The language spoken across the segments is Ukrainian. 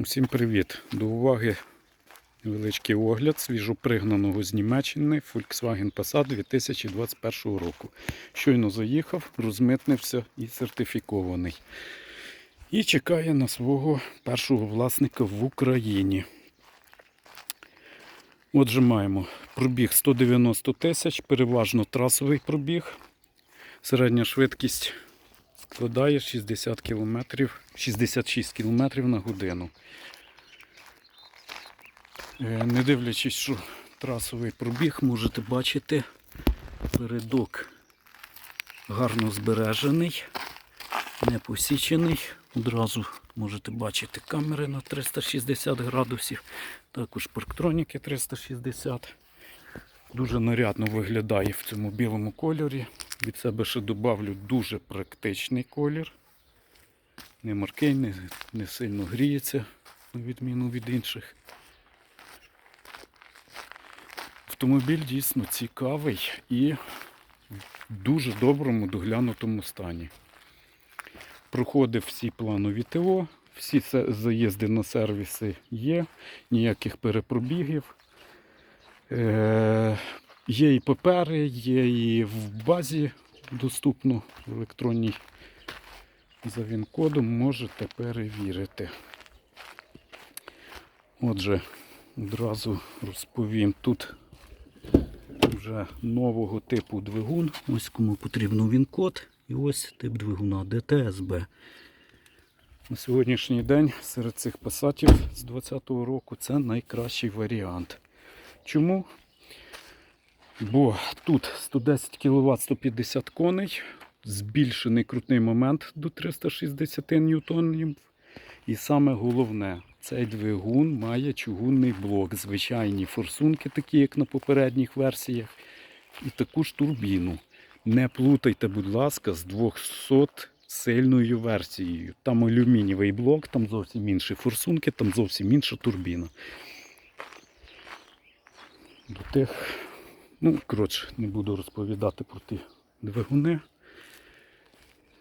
Усім привіт! До уваги невеличкий огляд свіжопригнаного з Німеччини Volkswagen Passat 2021 року. Щойно заїхав, розмитнився і сертифікований. І чекає на свого першого власника в Україні. Отже, маємо пробіг 190 тисяч, переважно трасовий пробіг. Середня швидкість складає 60 км, 66 км на годину. Е, Не дивлячись, що трасовий пробіг, можете бачити, передок гарно збережений, не посічений. Одразу можете бачити камери на 360 градусів, також парктроніки 360. Дуже нарядно виглядає в цьому білому кольорі. Від себе ще добавлю дуже практичний колір. Не маркий, не, не сильно гріється, на відміну від інших. Автомобіль дійсно цікавий і в дуже доброму доглянутому стані. Проходив всі планові ТО, всі заїзди на сервіси є, ніяких перепробігів. Е, є і папери, є і в базі доступно в електронній за він-кодом можете перевірити. Отже, одразу розповім тут вже нового типу двигун. Ось кому потрібен він-код. І ось тип двигуна ДТСБ. На сьогоднішній день серед цих пасатів з 2020 року це найкращий варіант. Чому? Бо тут 110 кВт 150 коней, збільшений крутний момент до 360 ньютонів. І саме головне, цей двигун має чугунний блок, звичайні форсунки, такі як на попередніх версіях, і таку ж турбіну. Не плутайте, будь ласка, з 200 сильною версією. Там алюмінієвий блок, там зовсім інші форсунки, там зовсім інша турбіна. До тих, ну, коротше, не буду розповідати про ті двигуни.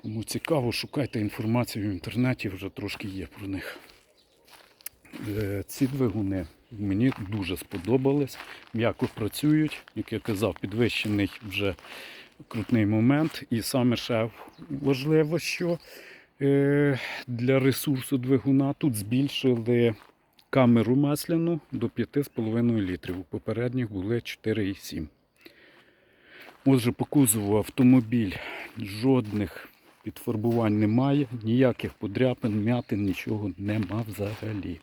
Кому цікаво, шукайте інформацію в інтернеті, вже трошки є про них. Е, Ці двигуни мені дуже сподобались, м'яко працюють, як я казав, підвищений вже крутний момент. І саме ще важливо, що е, для ресурсу двигуна тут збільшили камеру масляну до 5,5 літрів. У попередніх були 4,7. Отже, по кузову автомобіль жодних підфарбувань немає, ніяких подряпин, м'ятин, нічого нема взагалі.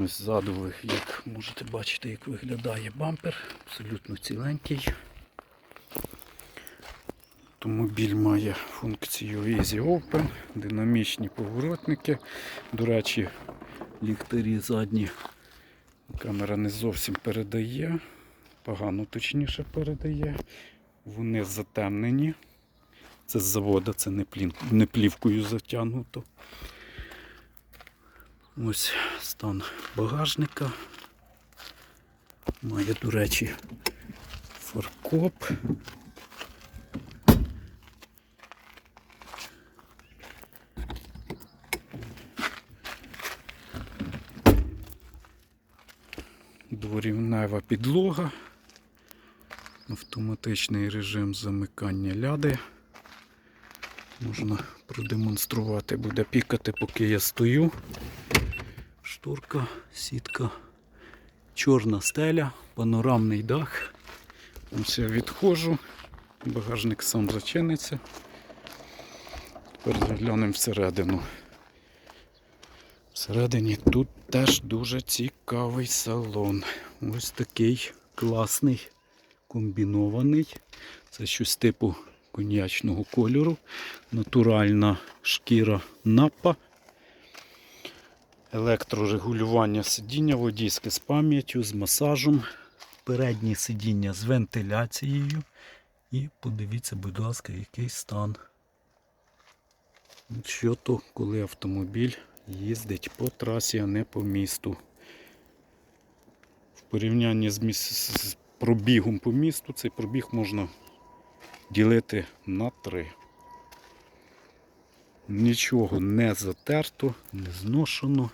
Ось ззаду, як можете бачити, як виглядає бампер, абсолютно ціленький. Автомобіль має функцію Easy Open, динамічні поворотники. До речі, ліхтарі задні камера не зовсім передає, погано точніше передає. Вони затемнені. Це з завода, це не, плін, не плівкою затягнуто. Ось стан багажника. Має, до речі, фаркоп. Дворівнева підлога, автоматичний режим замикання ляди. Можна продемонструвати, буде пікати, поки я стою. Шторка, сітка, чорна стеля, панорамний дах. Ось я відходжу, багажник сам зачиниться. Тепер заглянемо всередину. Всередині тут теж дуже цікавий салон. Ось такий класний, комбінований. Це щось типу коньячного кольору. Натуральна шкіра напа. Електрорегулювання сидіння, водійське з пам'яттю, з масажем. Переднє сидіння з вентиляцією. І подивіться, будь ласка, який стан. Що то, коли автомобіль їздить по трасі, а не по місту. В порівнянні з, міс... з пробігом по місту, цей пробіг можна ділити на три. Нічого не затерто, не зношено.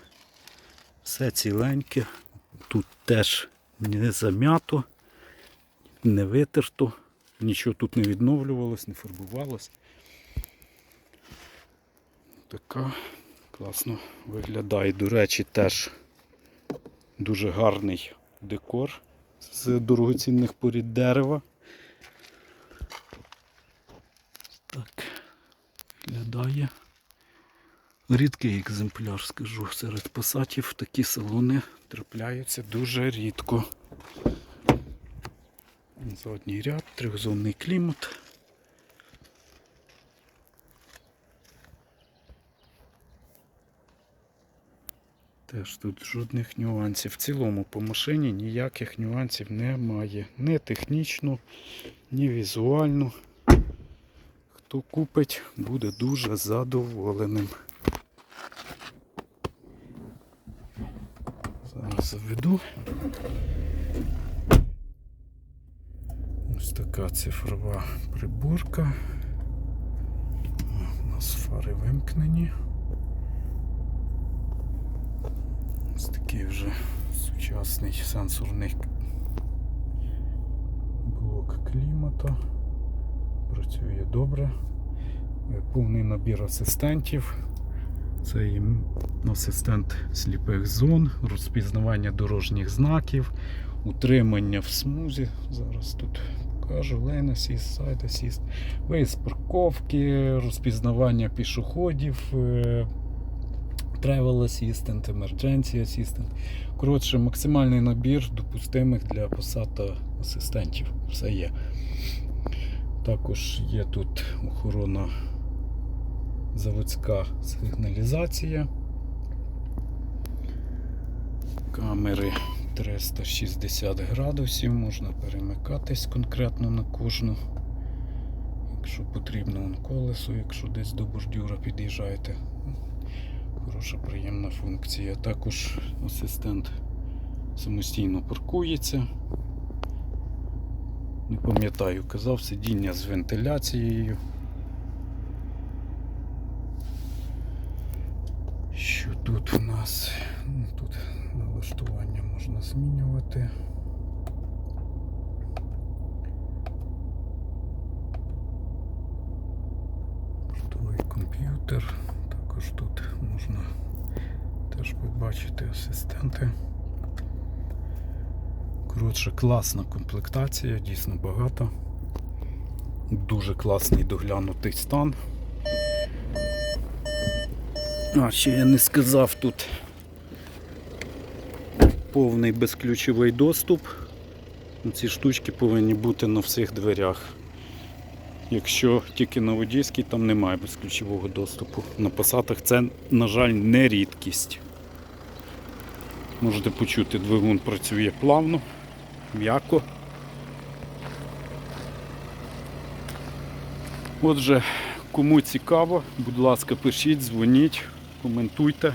Все ціленьке. Тут теж не зам'ято, не витерто, нічого тут не відновлювалось, не фарбувалось. Така класно виглядає. До речі, теж дуже гарний декор з дорогоцінних порід дерева. Виглядає. Рідкий екземпляр, скажу, серед пасатів такі салони трапляються дуже рідко. Задній ряд, трьохзонний клімат. Теж тут жодних нюансів. В цілому по машині ніяких нюансів немає. Ні технічно, ні візуально. Хто купить, буде дуже задоволеним. Зараз заведу. Ось така цифрова приборка. У нас фари вимкнені. Ось такий вже сучасний сенсорний блок клімату. Працює добре. Повний набір асистентів. Це асистент сліпих зон, розпізнавання дорожніх знаків, утримання в смузі. Зараз тут покажу Lane Assist, Side Assist, виїзд парковки, розпізнавання пішоходів, е, Travel Assistant, Emergency Assistant. Коротше, максимальний набір допустимих для посадки асистентів. Все є. Також є тут охорона заводська сигналізація. Камери 360 градусів, можна перемикатись конкретно на кожну. Якщо потрібно вон колесо, якщо десь до бордюра під'їжджаєте. Хороша, приємна функція. Також асистент самостійно паркується. Не пам'ятаю, казав сидіння з вентиляцією. Що тут у нас? Ну, Тут налаштування можна змінювати. Бортовий комп'ютер. Також тут можна теж побачити асистенти. Коротше, класна комплектація, дійсно багато. Дуже класний доглянутий стан. А, ще я не сказав тут повний безключовий доступ. Ці штучки повинні бути на всіх дверях. Якщо тільки на водійській, там немає безключового доступу. На пасатах це, на жаль, не рідкість. Можете почути, двигун працює плавно, м'яко. Отже, кому цікаво, будь ласка, пишіть, дзвоніть, коментуйте.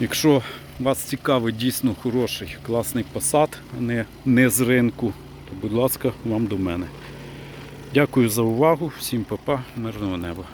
Якщо вас цікавить дійсно хороший, класний посад, а не, не з ринку, то будь ласка, вам до мене. Дякую за увагу, всім папа, мирного неба.